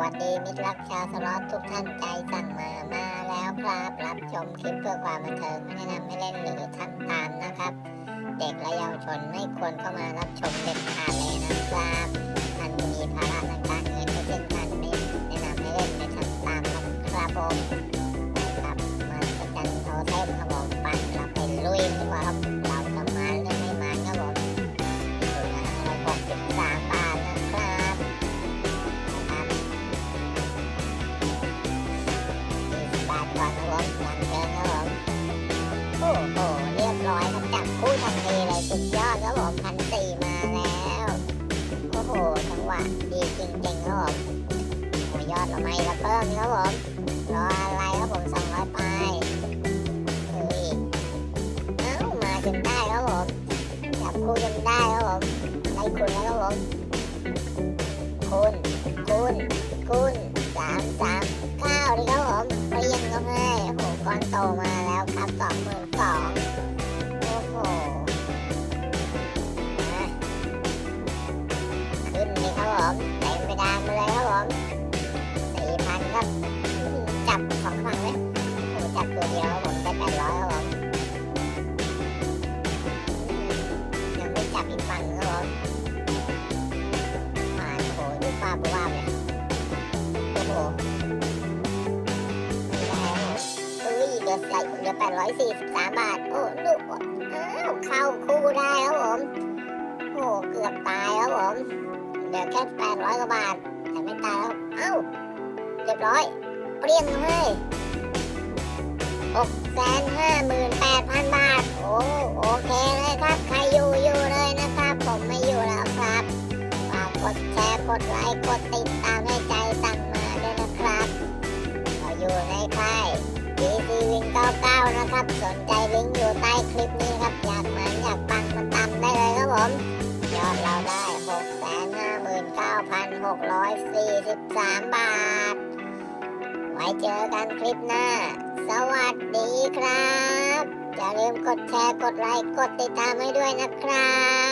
วัสดีมิตรรักชาวสล็อตทุกท่านใจสั่งมามาแล้วครับรับชมคลิปเพื่อความบันเทิงไม่แนะนำให้เล่นหรือทำตามนะครับ เด็กและเยาวชนไม่ควรเข้ามารับชมเด็ดขาดเลยนะครับท่านมีภาระทางการเงินก็เช่นกันไม่แนะนำให้เล่นหรือทำตามนะครับผม 2004 มาแล้ว โอ้โหจังหวะดีจริงๆครับผมโอ้ยอดเราไม่ระเพิ่มครับผมรออะไรครับผม200ไปเฮ้ยเอ้ามาจนได้ครับผมจับคู่จนได้ครับผมได้คุณแล้วครับผมคุณคุณคุณสามสามเก้าดีครับผมเรียงก็ให้โอ้โหก้อนโตมาแล้วครับสองหมื่นสอง ผมเต็มไปดานไปเลยครับผมสี่พันครับจับสองฝั่งเลยจับตัวเดียวผมได้แปดร้อยครับผมอื้อหือยังไม่จับอีกฝั่งครับผมมาโอ้โหดูป้าบว่าเลยโอ้โหเอ้ยเดือดใส่เหลือแปดร้อยสี่สิบสามบาท โอ้ลูกอ้าวเข้าคู่ได้ครับผมโอ้เกือบตายครับผม เหลือแค่แปดร้อยกว่าบาทแต่ไม่ตายแล้ว เอ้า เรียบร้อย เปรี้ยงให้หกแสนห้าหมื่นแปดพันบาท โอ้โอเคเลยครับ ใครอยู่อยู่เลยนะครับ ผมไม่อยู่แล้วครับฝากกดแชร์กดไลค์กดติดตามให้ใจสั่งมาด้วยนะครับเราอยู่ในค่าย DC Win 99นะครับ สนใจลิงก์อยู่ใต้คลิปนี้ครับ 9,643 บาท ไว้เจอกันคลิปหน้า สวัสดีครับ อย่าลืมกดแชร์ กดไลค์ กดติดตามให้ด้วยนะครับ